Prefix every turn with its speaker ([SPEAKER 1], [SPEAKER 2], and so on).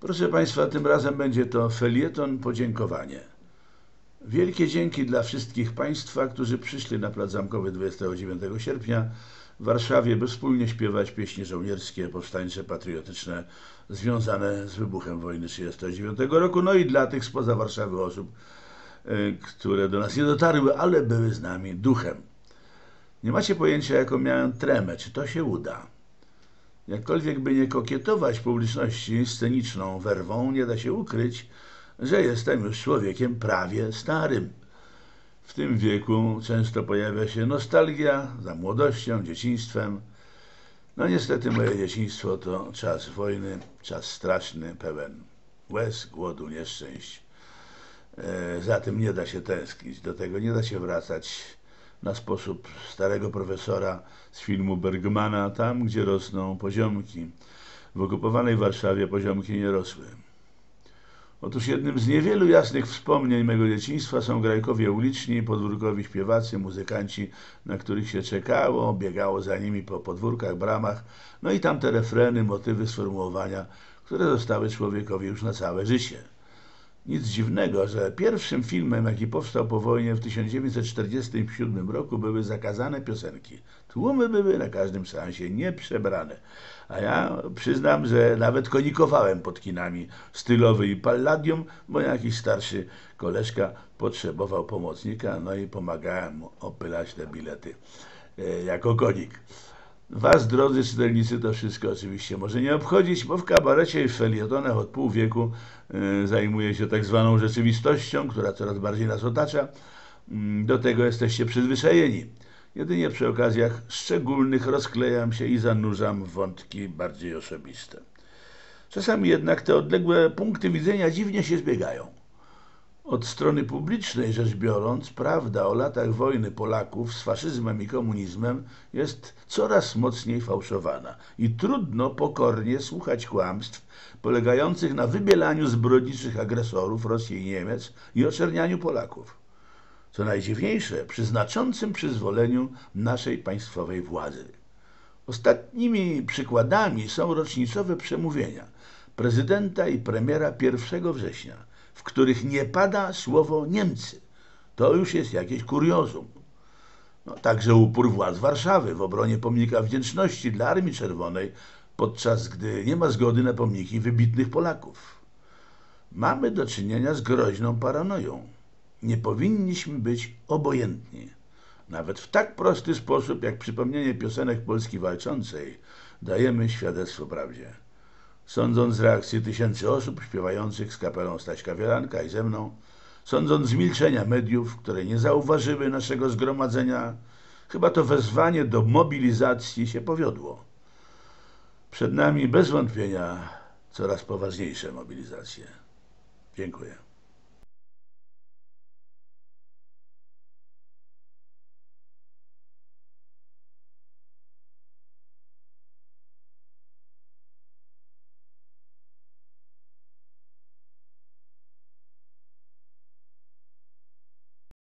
[SPEAKER 1] Proszę Państwa, tym razem będzie to felieton podziękowanie. Wielkie dzięki dla wszystkich Państwa, którzy przyszli na Plac Zamkowy 29 sierpnia w Warszawie, by wspólnie śpiewać pieśni żołnierskie, powstańcze, patriotyczne związane z wybuchem wojny 1939 roku, no i dla tych spoza Warszawy osób, y, które do nas nie dotarły, ale były z nami duchem. Nie macie pojęcia, jaką miałem tremę, czy to się uda. Jakkolwiek by nie kokietować publiczności sceniczną werwą, nie da się ukryć, że jestem już człowiekiem prawie starym. W tym wieku często pojawia się nostalgia za młodością, dzieciństwem. No niestety moje dzieciństwo to czas wojny, czas straszny, pełen łez, głodu, nieszczęść. E, za tym nie da się tęsknić, do tego nie da się wracać na sposób starego profesora z filmu Bergmana, tam gdzie rosną poziomki. W okupowanej Warszawie poziomki nie rosły. Otóż jednym z niewielu jasnych wspomnień mego dzieciństwa są grajkowie uliczni, podwórkowi śpiewacy, muzykanci, na których się czekało, biegało za nimi po podwórkach, bramach, no i tamte refreny, motywy, sformułowania, które zostały człowiekowi już na całe życie. Nic dziwnego, że pierwszym filmem, jaki powstał po wojnie w 1947 roku, były zakazane piosenki. Tłumy były na każdym seansie nieprzebrane. A ja przyznam, że nawet konikowałem pod kinami stylowy i palladium, bo jakiś starszy koleżka potrzebował pomocnika, no i pomagałem mu opylać te bilety e, jako konik. Was, drodzy czytelnicy, to wszystko oczywiście może nie obchodzić, bo w kabarecie i w felietonach od pół wieku y, zajmuje się tak zwaną rzeczywistością, która coraz bardziej nas otacza. Y, do tego jesteście przyzwyczajeni. Jedynie przy okazjach szczególnych rozklejam się i zanurzam wątki bardziej osobiste. Czasami jednak te odległe punkty widzenia dziwnie się zbiegają. Od strony publicznej rzecz biorąc, prawda o latach wojny Polaków z faszyzmem i komunizmem jest coraz mocniej fałszowana i trudno pokornie słuchać kłamstw polegających na wybielaniu zbrodniczych agresorów Rosji i Niemiec i oczernianiu Polaków. Co najdziwniejsze, przy znaczącym przyzwoleniu naszej państwowej władzy. Ostatnimi przykładami są rocznicowe przemówienia prezydenta i premiera 1 września – w których nie pada słowo Niemcy. To już jest jakieś kuriozum. No, także upór władz Warszawy w obronie pomnika wdzięczności dla Armii Czerwonej, podczas gdy nie ma zgody na pomniki wybitnych Polaków. Mamy do czynienia z groźną paranoją. Nie powinniśmy być obojętni. Nawet w tak prosty sposób, jak przypomnienie piosenek Polski walczącej, dajemy świadectwo prawdzie. Sądząc z reakcji tysięcy osób śpiewających z kapelą Staśka Wielanka i ze mną, sądząc z milczenia mediów, które nie zauważyły naszego zgromadzenia, chyba to wezwanie do mobilizacji się powiodło. Przed nami bez wątpienia coraz poważniejsze mobilizacje. Dziękuję.